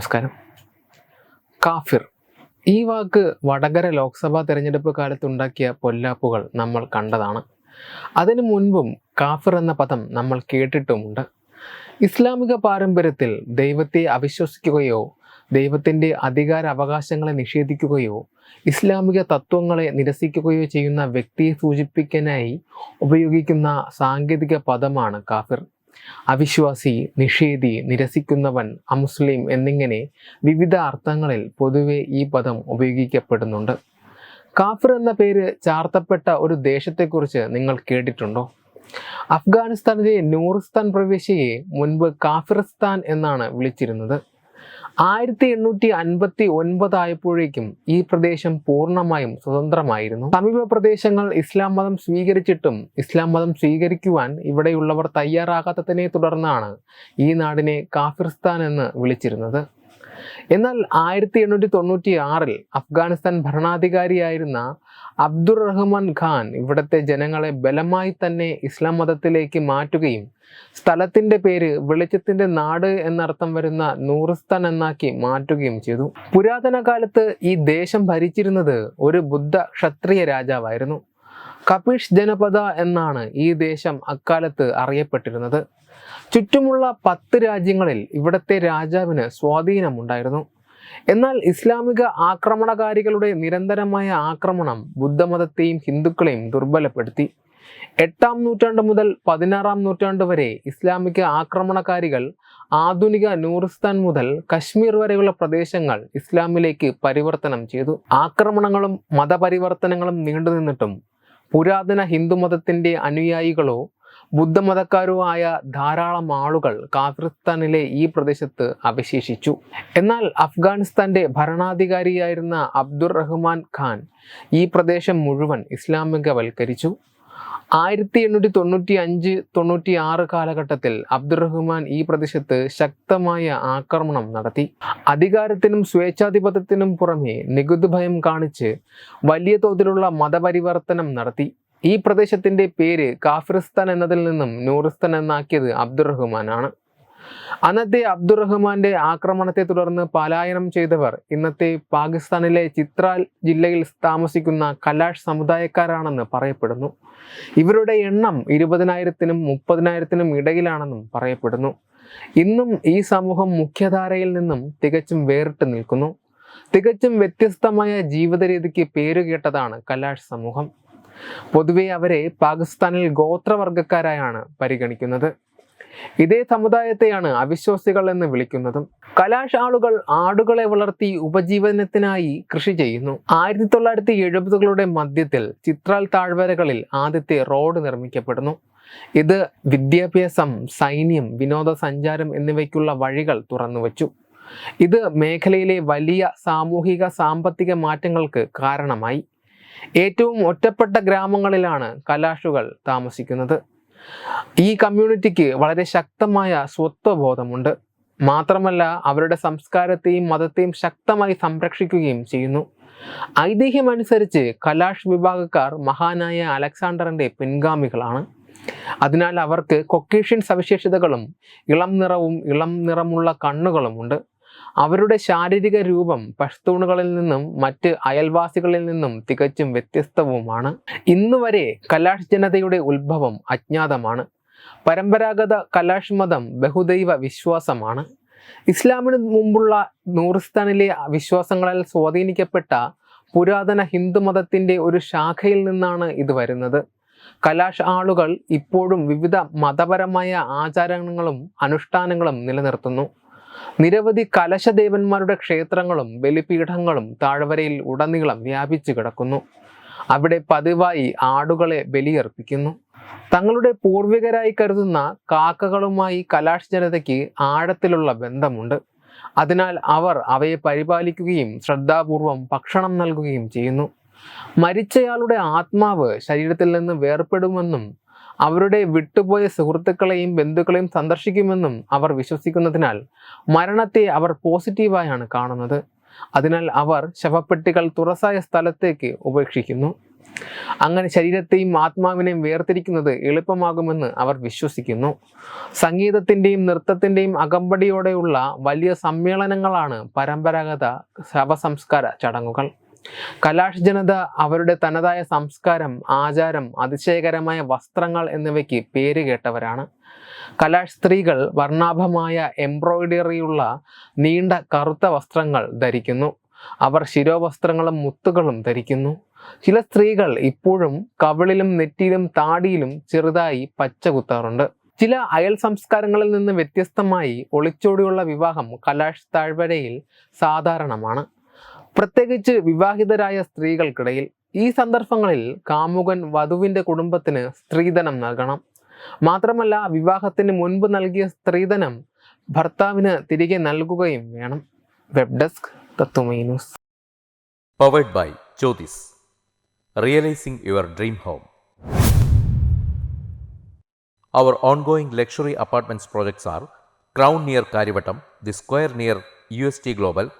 നമസ്കാരം. കാഫിർ ഈ വാക്ക് വടകര ലോക്സഭാ തെരഞ്ഞെടുപ്പ് കാലത്തുണ്ടാക്കിയ പൊല്ലാപ്പുകൾ നമ്മൾ കണ്ടതാണ്. അതിനു മുൻപും കാഫിർ എന്ന പദം നമ്മൾ കേട്ടിട്ടുമുണ്ട്. ഇസ്ലാമിക പാരമ്പര്യത്തിൽ ദൈവത്തെ അവിശ്വസിക്കുകയോ ദൈവത്തിന്റെ അധികാര അവകാശങ്ങളെ നിഷേധിക്കുകയോ ഇസ്ലാമിക തത്വങ്ങളെ നിരസിക്കുകയോ ചെയ്യുന്ന വ്യക്തിയെ സൂചിപ്പിക്കാനായി ഉപയോഗിക്കുന്ന സാങ്കേതിക പദമാണ് കാഫിർ. അവിശ്വാസി നിഷേധി നിരസിക്കുന്നവൻ അമുസ്ലിം എന്നിങ്ങനെ വിവിധ അർത്ഥങ്ങളിൽ പൊതുവെ ഈ പദം ഉപയോഗിക്കപ്പെടുന്നുണ്ട്. കാഫിർ എന്ന പേര് ചാർത്തപ്പെട്ട ഒരു ദേശത്തെക്കുറിച്ച് നിങ്ങൾ കേട്ടിട്ടുണ്ടോ? അഫ്ഗാനിസ്ഥാനിലെ നൂറിസ്ഥാൻ പ്രവിശ്യയെ മുൻപ് കാഫിറിസ്ഥാൻ എന്നാണ് വിളിച്ചിരുന്നത്. ആയിരത്തി എണ്ണൂറ്റി അൻപത്തി ഒൻപതായപ്പോഴേക്കും ഈ പ്രദേശം പൂർണമായും സ്വതന്ത്രമായിരുന്നു. സമീപ പ്രദേശങ്ങൾ ഇസ്ലാം മതം സ്വീകരിച്ചിട്ടും ഇസ്ലാം മതം സ്വീകരിക്കുവാൻ ഇവിടെയുള്ളവർ തയ്യാറാകാത്തതിനെ തുടർന്നാണ് ഈ നാടിനെ കാഫിർസ്ഥാൻ എന്ന് വിളിച്ചിരുന്നത്. എന്നാൽ ആയിരത്തി എണ്ണൂറ്റി തൊണ്ണൂറ്റി ആറിൽ അഫ്ഗാനിസ്ഥാൻ ഭരണാധികാരിയായിരുന്ന അബ്ദുർ റഹ്മാൻ ഖാൻ ഇവിടുത്തെ ജനങ്ങളെ ബലമായി തന്നെ ഇസ്ലാം മതത്തിലേക്ക് മാറ്റുകയും സ്ഥലത്തിന്റെ പേര് വെളിച്ചത്തിന്റെ നാട് എന്നർത്ഥം വരുന്ന നൂറിസ്ഥാൻ എന്നാക്കി മാറ്റുകയും ചെയ്തു. പുരാതന കാലത്ത് ഈ ദേശം ഭരിച്ചിരുന്നത് ഒരു ബുദ്ധ ക്ഷത്രിയ രാജാവായിരുന്നു. കപീഷ് ജനപദ എന്നാണ് ഈ ദേശം അക്കാലത്ത് അറിയപ്പെട്ടിരുന്നത്. ചുറ്റുമുള്ള പത്ത് രാജ്യങ്ങളിൽ ഇവിടത്തെ രാജാവിന് സ്വാധീനമുണ്ടായിരുന്നു. എന്നാൽ ഇസ്ലാമിക ആക്രമണകാരികളുടെ നിരന്തരമായ ആക്രമണം ബുദ്ധമതത്തെയും ഹിന്ദുക്കളെയും ദുർബലപ്പെടുത്തി. എട്ടാം നൂറ്റാണ്ട് മുതൽ പതിനാറാം നൂറ്റാണ്ട് വരെ ഇസ്ലാമിക ആക്രമണകാരികൾ ആധുനിക നൂറിസ്ഥാൻ മുതൽ കശ്മീർ വരെയുള്ള പ്രദേശങ്ങൾ ഇസ്ലാമിലേക്ക് പരിവർത്തനം ചെയ്തു. ആക്രമണങ്ങളും മതപരിവർത്തനങ്ങളും നീണ്ടുനിന്നിട്ടും പുരാതന ഹിന്ദുമതത്തിന്റെ അനുയായികളോ ബുദ്ധമതക്കാരോ ആയ ധാരാളം ആളുകൾ കാഫിറിസ്ഥാനിലെ ഈ പ്രദേശത്ത് അവശേഷിച്ചു. എന്നാൽ അഫ്ഗാനിസ്ഥാന്റെ ഭരണാധികാരിയായിരുന്ന അബ്ദുർ റഹ്മാൻ ഖാൻ ഈ പ്രദേശം മുഴുവൻ ഇസ്ലാമികവൽക്കരിച്ചു. ആയിരത്തി എണ്ണൂറ്റി തൊണ്ണൂറ്റി അഞ്ച് തൊണ്ണൂറ്റി ആറ് കാലഘട്ടത്തിൽ അബ്ദുറഹ്മാൻ ഈ പ്രദേശത്ത് ശക്തമായ ആക്രമണം നടത്തി. അധികാരത്തിനും സ്വേച്ഛാധിപത്യത്തിനും പുറമെ നികുതി ഭയം കാണിച്ച് വലിയ തോതിലുള്ള മതപരിവർത്തനം നടത്തി. ഈ പ്രദേശത്തിന്റെ പേര് കാഫിറിസ്ഥാൻ എന്നതിൽ നിന്നും നൂറിസ്ഥാൻ എന്നാക്കിയത് അബ്ദുറഹ്മാനാണ്. അന്നത്തെ അബ്ദുറഹ്മാന്റെ ആക്രമണത്തെ തുടർന്ന് പലായനം ചെയ്തവർ ഇന്നത്തെ പാകിസ്ഥാനിലെ ചിത്രാൽ ജില്ലയിൽ താമസിക്കുന്ന കലാഷ് സമുദായക്കാരാണെന്ന് പറയപ്പെടുന്നു. ഇവരുടെ എണ്ണം ഇരുപതിനായിരത്തിനും മുപ്പതിനായിരത്തിനും ഇടയിലാണെന്നും പറയപ്പെടുന്നു. ഇന്നും ഈ സമൂഹം മുഖ്യധാരയിൽ നിന്നും തികച്ചും വേറിട്ട് നിൽക്കുന്നു. തികച്ചും വ്യത്യസ്തമായ ജീവിത രീതിക്ക് പേരുകേട്ടതാണ് കലാഷ് സമൂഹം. പൊതുവെ അവരെ പാകിസ്ഥാനിൽ ഗോത്രവർഗക്കാരായാണ് പരിഗണിക്കുന്നത്. ഇതേ സമുദായത്തെയാണ് അവിശ്വാസികൾ എന്ന് വിളിക്കുന്നതും. കലാഷ് ആളുകൾ ആടുകളെ വളർത്തി ഉപജീവനത്തിനായി കൃഷി ചെയ്യുന്നു. ആയിരത്തി തൊള്ളായിരത്തി എഴുപതുകളുടെ മധ്യത്തിൽ ചിത്രാൽ താഴ്വരകളിൽ ആദ്യത്തെ റോഡ് നിർമ്മിക്കപ്പെടുന്നു. ഇത് വിദ്യാഭ്യാസം സൈന്യം വിനോദസഞ്ചാരം എന്നിവയ്ക്കുള്ള വഴികൾ തുറന്നുവച്ചു. ഇത് മേഖലയിലെ വലിയ സാമൂഹിക സാമ്പത്തിക മാറ്റങ്ങൾക്ക് കാരണമായി. ഏറ്റവും ഒറ്റപ്പെട്ട ഗ്രാമങ്ങളിലാണ് കലാഷുകൾ താമസിക്കുന്നത്. ഈ കമ്മ്യൂണിറ്റിക്ക് വളരെ ശക്തമായ സ്വത്വബോധമുണ്ട്. മാത്രമല്ല അവരുടെ സംസ്കാരത്തെയും മതത്തെയും ശക്തമായി സംരക്ഷിക്കുകയും ചെയ്യുന്നു. ഐതിഹ്യമനുസരിച്ച് കലാഷ് വിഭാഗക്കാർ മഹാനായ അലക്സാണ്ടറിന്റെ പിൻഗാമികളാണ്. അതിനാൽ അവർക്ക് കൊക്കേഷ്യൻ സവിശേഷതകളും ഇളം നിറവും ഇളം നിറമുള്ള കണ്ണുകളും ഉണ്ട് അവരുടെ ശാരീരിക രൂപം പഷ്തൂണുകളിൽ നിന്നും മറ്റ് അയൽവാസികളിൽ നിന്നും തികച്ചും വ്യത്യസ്തവുമാണ്. ഇന്നുവരെ കലാഷ് ജനതയുടെ ഉത്ഭവം അജ്ഞാതമാണ്. പരമ്പരാഗത കലാഷ് മതം ബഹുദൈവ വിശ്വാസമാണ്. ഇസ്ലാമിന് മുമ്പുള്ള നൂറിസ്ഥാനിലെ വിശ്വാസങ്ങളാൽ സ്വാധീനിക്കപ്പെട്ട പുരാതന ഹിന്ദുമതത്തിന്റെ ഒരു ശാഖയിൽ നിന്നാണ് ഇത് വരുന്നത്. കലാഷ് ആളുകൾ ഇപ്പോഴും വിവിധ മതപരമായ ആചാരങ്ങളും അനുഷ്ഠാനങ്ങളും നിലനിർത്തുന്നു. നിരവധി കലശദേവന്മാരുടെ ക്ഷേത്രങ്ങളും ബലിപീഠങ്ങളും താഴ്വരയിൽ ഉടനീളം വ്യാപിച്ചു കിടക്കുന്നു. അവിടെ പതിവായി ആടുകളെ ബലിയർപ്പിക്കുന്നു. തങ്ങളുടെ പൂർവികരായി കരുതുന്ന കാക്കകളുമായി കലാഷ് ജനതയ്ക്ക് ആഴത്തിലുള്ള ബന്ധമുണ്ട്. അതിനാൽ അവർ അവയെ പരിപാലിക്കുകയും ശ്രദ്ധാപൂർവം ഭക്ഷണം നൽകുകയും ചെയ്യുന്നു. മരിച്ചയാളുടെ ആത്മാവ് ശരീരത്തിൽ നിന്ന് വേർപ്പെടുമെന്നും അവരുടെ വിട്ടുപോയ സുഹൃത്തുക്കളെയും ബന്ധുക്കളെയും സന്ദർശിക്കുമെന്നും അവർ വിശ്വസിക്കുന്നതിനാൽ മരണത്തെ അവർ പോസിറ്റീവായാണ് കാണുന്നത്. അതിനാൽ അവർ ശവപ്പെട്ടികൾ തുറസായ സ്ഥലത്തേക്ക് ഉപേക്ഷിക്കുന്നു. അങ്ങനെ ശരീരത്തെയും ആത്മാവിനെയും വേർതിരിക്കുന്നത് എളുപ്പമാകുമെന്ന് അവർ വിശ്വസിക്കുന്നു. സംഗീതത്തിന്റെയും നൃത്തത്തിന്റെയും അകമ്പടിയോടെയുള്ള വലിയ സമ്മേളനങ്ങളാണ് പരമ്പരാഗത ശവസംസ്കാര ചടങ്ങുകൾ. കലാഷ് ജനത അവരുടെ തനതായ സംസ്കാരം ആചാരം അതിശയകരമായ വസ്ത്രങ്ങൾ എന്നിവയ്ക്ക് പേര് കേട്ടവരാണ്. കലാഷ് സ്ത്രീകൾ വർണാഭമായ എംബ്രോയിഡറിയുള്ള നീണ്ട കറുത്ത വസ്ത്രങ്ങൾ ധരിക്കുന്നു. അവർ ശിരോവസ്ത്രങ്ങളും മുത്തുകളും ധരിക്കുന്നു. ചില സ്ത്രീകൾ ഇപ്പോഴും കവിളിലും നെറ്റിയിലും താടിയിലും ചെറുതായി പച്ച കുത്താറുണ്ട്. ചില അയൽ സംസ്കാരങ്ങളിൽ നിന്ന് വ്യത്യസ്തമായി ഒളിച്ചോടിയുള്ള വിവാഹം കലാഷ് താഴ്വരയിൽ സാധാരണമാണ്. പ്രത്യേകിച്ച് വിവാഹിതരായ സ്ത്രീകൾക്കിടയിൽ ഈ സന്ദർഭങ്ങളിൽ കാമുകൻ വധുവിന്റെ കുടുംബത്തിന് സ്ത്രീധനം നൽകണം. മാത്രമല്ല വിവാഹത്തിന് മുൻപ് നൽകിയ സ്ത്രീധനം ഭർത്താവിന് തിരികെ നൽകുകയും വേണം. Web desk news. Powered by Jyothis realising your dream home our ongoing luxury apartments projects are Crown near Kariavattom the Square near U S T Crown